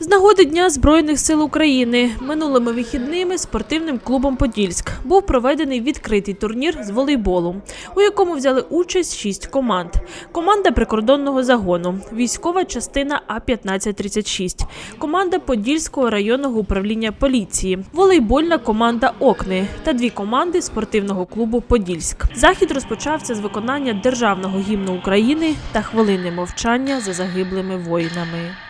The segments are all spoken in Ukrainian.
З нагоди Дня Збройних сил України минулими вихідними спортивним клубом Подільськ був проведений відкритий турнір з волейболу, у якому взяли участь шість команд. Команда прикордонного загону, військова частина А-1536, команда Подільського районного управління поліції, волейбольна команда Окни та дві команди спортивного клубу Подільськ. Захід розпочався з виконання державного гімну України та хвилини мовчання за загиблими воїнами.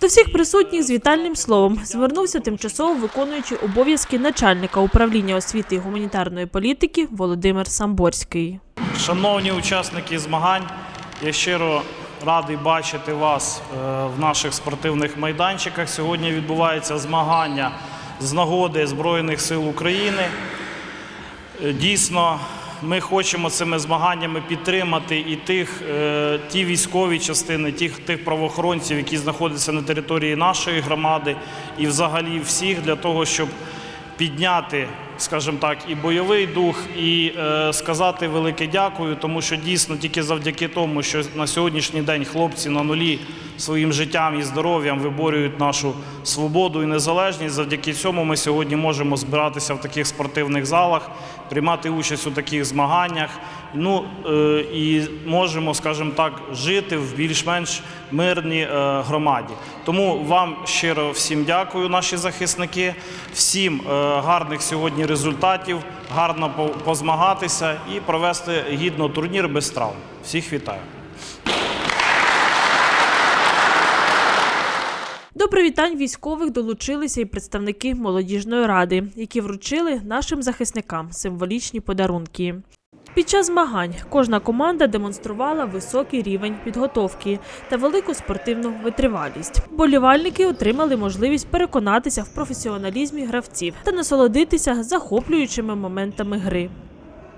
До всіх присутніх з вітальним словом звернувся тимчасово виконуючий обов'язки начальника управління освіти і гуманітарної політики Володимир Самборський. Шановні учасники змагань, я щиро радий бачити вас е, в наших спортивних майданчиках. Сьогодні відбувається змагання з нагоди Збройних сил України. Е, Дійсно, ми хочемо цими змаганнями підтримати і тих, е, ті військові частини, тих, тих правоохоронців, які знаходяться на території нашої громади, і взагалі всіх для того, щоб підняти, скажімо так, і бойовий дух, і е, сказати велике дякую, тому що дійсно тільки завдяки тому, що на сьогоднішній день хлопці на нулі своїм життям і здоров'ям виборюють нашу свободу і незалежність. Завдяки цьому ми сьогодні можемо збиратися в таких спортивних залах, приймати участь у таких змаганнях. Ну е, і можемо, скажімо так, жити в більш-менш мирній е, громаді. Тому вам щиро всім дякую, наші захисники, всім е, гарних сьогодні результатів, гарно по- позмагатися і провести гідно турнір без травм. Всіх вітаю. До привітань військових долучилися і представники молодіжної ради, які вручили нашим захисникам символічні подарунки. Під час змагань кожна команда демонструвала високий рівень підготовки та велику спортивну витривалість. Болівальники отримали можливість переконатися в професіоналізмі гравців та насолодитися захоплюючими моментами гри.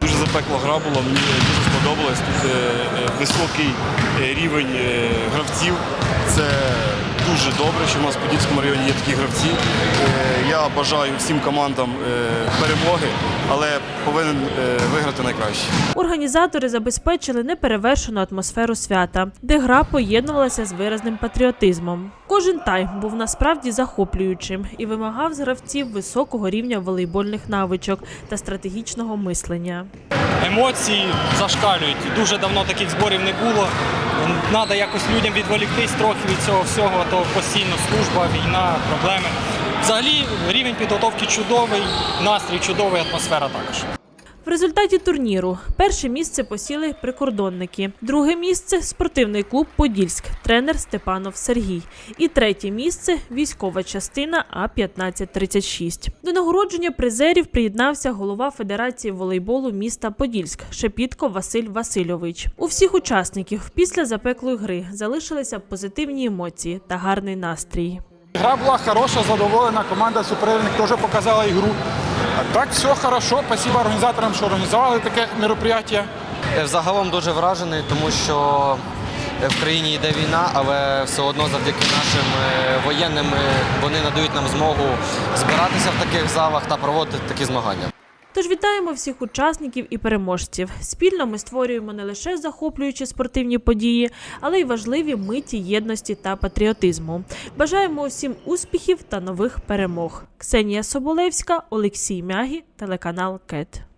Дуже запекла гра була, мені дуже сподобалось. Тут е, е, високий е, рівень гравців. Це дуже добре, що в нас в Подільському районі є такі гравці. Я бажаю всім командам е, перемоги, але повинен е, виграти найкраще. Організатори забезпечили неперевершену атмосферу свята, де гра поєднувалася з виразним патріотизмом. Кожен тайм був насправді захоплюючим і вимагав з гравців високого рівня волейбольних навичок та стратегічного мислення. емоції зашкалюють. Дуже давно таких зборів не було. Треба якось людям відволіктись трохи від цього всього, а то постійно служба, війна, проблеми. Взагалі рівень підготовки чудовий, настрій чудовий, атмосфера також. В результаті турніру перше місце посіли прикордонники, друге місце спортивний клуб Подільськ, тренер Степанов Сергій. І третє місце військова частина А-1536. До нагородження призерів приєднався голова Федерації волейболу міста Подільськ Шепітко Василь Васильович. У всіх учасників після запеклої гри залишилися позитивні емоції та гарний настрій. Игра была хорошая, задоволена. Команда суперник тоже показала игру. Так все хорошо. Спасибо организаторам, що організували таке мероприятие. Е, Загалом дуже вражений, тому що е, в країні йде війна, але все одно завдяки нашим е, воєнним вони надають нам змогу збиратися в таких залах та проводити такі змагання. Тож вітаємо всіх учасників і переможців. Спільно ми створюємо не лише захоплюючі спортивні події, але й важливі миті єдності та патріотизму. Бажаємо усім успіхів та нових перемог. Ксенія Соболевська, Олексій Мягі, телеканал КЕТ.